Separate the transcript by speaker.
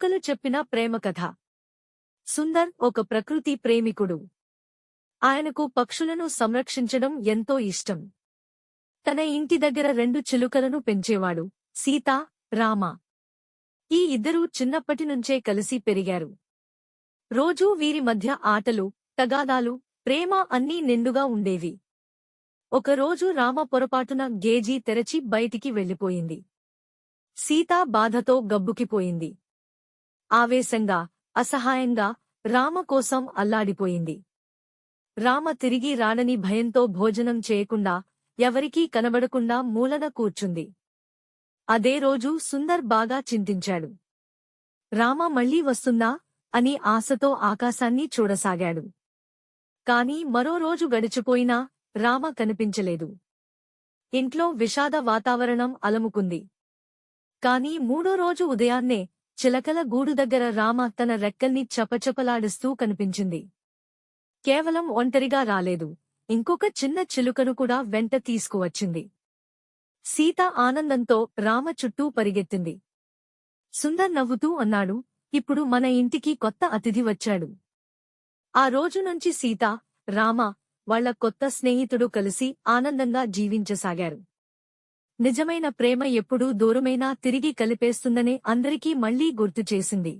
Speaker 1: కుక్కలు చెప్పిన ప్రేమ కథ. సుందర్ ఒక ప్రకృతి ప్రేమికుడు. ఆయనకు పక్షులను సంరక్షించడం ఎంతో ఇష్టం. తన ఇంటి దగ్గర రెండు చిలుకలను పెంచేవాడు సీత రామ. ఈ ఇద్దరూ చిన్నప్పటి నుంచే కలిసి పెరిగారు. రోజూ వీరి మధ్య ఆటలు తగాదాలు ప్రేమ అన్నీ నిండుగా ఉండేవి. ఒకరోజు రామ పొరపాటున గేజీ తెరచి బయటికి వెళ్ళిపోయింది. సీత బాధతో గబ్బుకిపోయింది. ఆవేశంగా అసహాయంగా రామ కోసం అల్లాడిపోయింది. రామ తిరిగి రానని భయంతో భోజనం చేయకుండా ఎవరికీ కనబడకుండా మూలన కూర్చుంది. అదే రోజు సుందర్ బాగా చింతించాడు. రామ మళ్ళీ వస్తుందా అని ఆశతో ఆకాశాన్ని చూడసాగాడు. కాని మరో రోజు గడిచిపోయినా రామ కనిపించలేదు. ఇంట్లో విషాద వాతావరణం అలముకుంది. కాని మూడో రోజు ఉదయాన్నే చిలకల గూడు దగ్గర రామ తన రెక్కల్ని చపచపలాడిస్తూ కనిపించింది. కేవలం ఒంటరిగా రాలేదు. ఇంకొక చిన్న చిలుకను కూడా వెంట తీసుకువచ్చింది. సీత ఆనందంతో రామ చుట్టూ పరిగెత్తింది. సుందర్ నవ్వుతూ అన్నాడు ఇప్పుడు మన ఇంటికి కొత్త అతిథి వచ్చాడు. ఆ రోజు నుంచి సీత రామ వాళ్ళ కొత్త స్నేహితుడు కలిసి ఆనందంగా జీవించసాగారు. నిజమైన ప్రేమ ఎప్పుడూ దూరమైనా తిరిగి కలిపేస్తుందనే అందరికీ మళ్ళీ గుర్తు చేసింది.